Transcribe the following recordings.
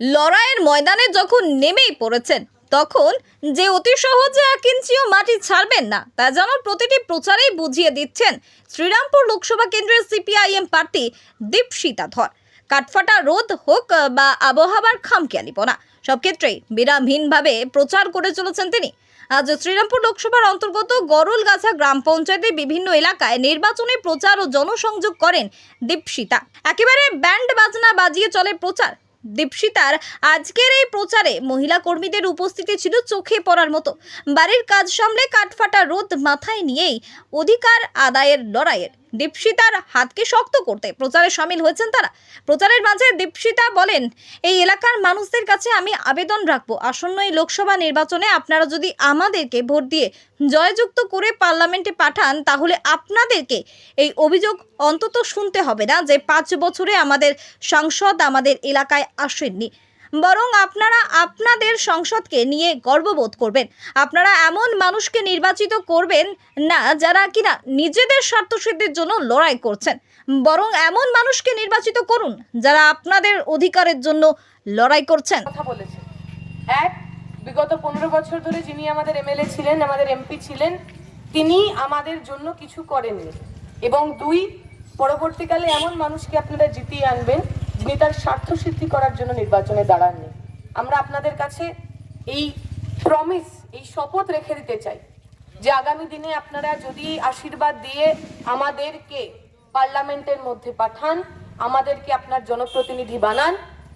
লড়াইয়ের ময়দানে যখন নেমেই পড়েছেন, তখন যে অতি সহজে এক ইঞ্চিও মাটি ছাড়বেন না, তা যেন প্রতিটি প্রচারেই বুঝিয়ে দিচ্ছেন শ্রীরামপুর লোকসভা কেন্দ্রের সিপিআইএম প্রার্থী দীপশিতা ধর। কাঠফাটা রোদ হোক বা আবহাওয়ার খামখেয়ালিপনা, সব ক্ষেত্রেই বিরামহীনভাবে প্রচার করে চলেছেন তিনি। আজ শ্রীরামপুর লোকসভার অন্তর্গত গরুলগাছা গ্রাম পঞ্চায়েতের বিভিন্ন এলাকায় নির্বাচনী প্রচার ও জনসংযোগ করেন দীপশিতা। একেবারে ব্যান্ড বাজনা বাজিয়ে চলে প্রচার। দীপশিতার আজকের এই প্রচারে মহিলা কর্মীদের উপস্থিতি ছিল চোখে পড়ার মতো। বাড়ির কাজ সামলে কাঠফাটা রোদ মাথায় নিয়েই অধিকার আদায়ের লড়াইয়ের। দীপশিতার হাতকে শক্ত করতে প্রচারে সামিল হয়েছেন তারা। প্রচারের মাঝে দীপশিতা বলেন, এই এলাকার মানুষদের কাছে আমি আবেদন রাখব। আসন্ন এই লোকসভা নির্বাচনে আপনারা যদি আমাদেরকে ভোট দিয়ে জয়যুক্ত করে পার্লামেন্টে পাঠান, তাহলে আপনাদেরকে এই অভিযোগ অন্তত শুনতে হবে না যে পাঁচ বছরে আমাদের সাংসদ আমাদের এলাকায় আসেননি। বরং আপনারা আপনাদের সংসদকে নিয়ে গর্ববোধ করবেন। আপনারা এমন মানুষকে নির্বাচিত করবেন না, যারা কিনা নিজেদের স্বার্থসিদ্ধির জন্য লড়াই করছেন। বরং এমন মানুষকে নির্বাচিত করুন, যারা আপনাদের অধিকারের জন্য লড়াই করছেন। কথা এক, বিগত পনেরো বছর ধরে যিনি আমাদের এমএলএ ছিলেন, আমাদের এমপি ছিলেন, তিনি আমাদের জন্য কিছু করেননি। এবং দুই, পরবর্তীকালে এমন মানুষকে আপনারা জিতিয়ে আনবেন যিনি তার স্বার্থ সিদ্ধি করার জন্য নির্বাচনে দাঁড়াননি। আমরা আপনাদের কাছে এই প্রমিস এই শপথ রেখে দিতে চাই যে আগামী দিনে আপনারা যদি আশীর্বাদ দিয়ে আমাদেরকে পার্লামেন্টের মধ্যে পাঠান, আমাদেরকে আপনার জনপ্রতিনিধি বানান,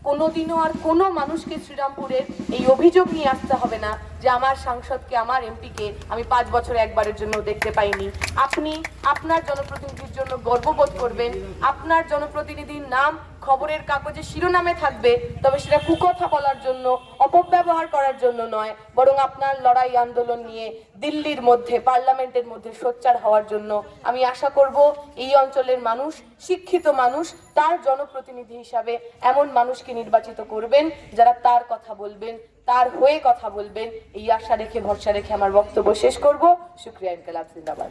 কোনোদিনও আর কোনো মানুষকে শ্রীরামপুরের এই অভিযোগ নিয়ে আসতে হবে না যে আমার সাংসদকে, আমার এমপিকে আমি পাঁচ বছরে একবারের জন্য দেখতে পাইনি। আপনি আপনার জনপ্রতিনিধির জন্য গর্ববোধ করবেন, আপনার জনপ্রতিনিধির নাম খবরের কাগজে শিরোনামে থাকবে, তবে সেটা কুকথা বলার জন্য, অপব্যবহার করার জন্য নয়, বরং আপনার লড়াই আন্দোলন নিয়ে দিল্লির মধ্যে, পার্লামেন্টের মধ্যে সোচ্চার হওয়ার জন্য আমি আশা করব এই অঞ্চলের মানুষ, শিক্ষিত মানুষ, তার জনপ্রতিনিধি হিসাবে এমন মানুষকে নির্বাচিত করবেন যারা তার কথা বলবেন, তার হয়ে কথা বলবেন। এই আশা রেখে, ভরসা রেখে আমার বক্তব্য শেষ করব। শুক্রিয়া ইনকালাব জিন্দাবাদ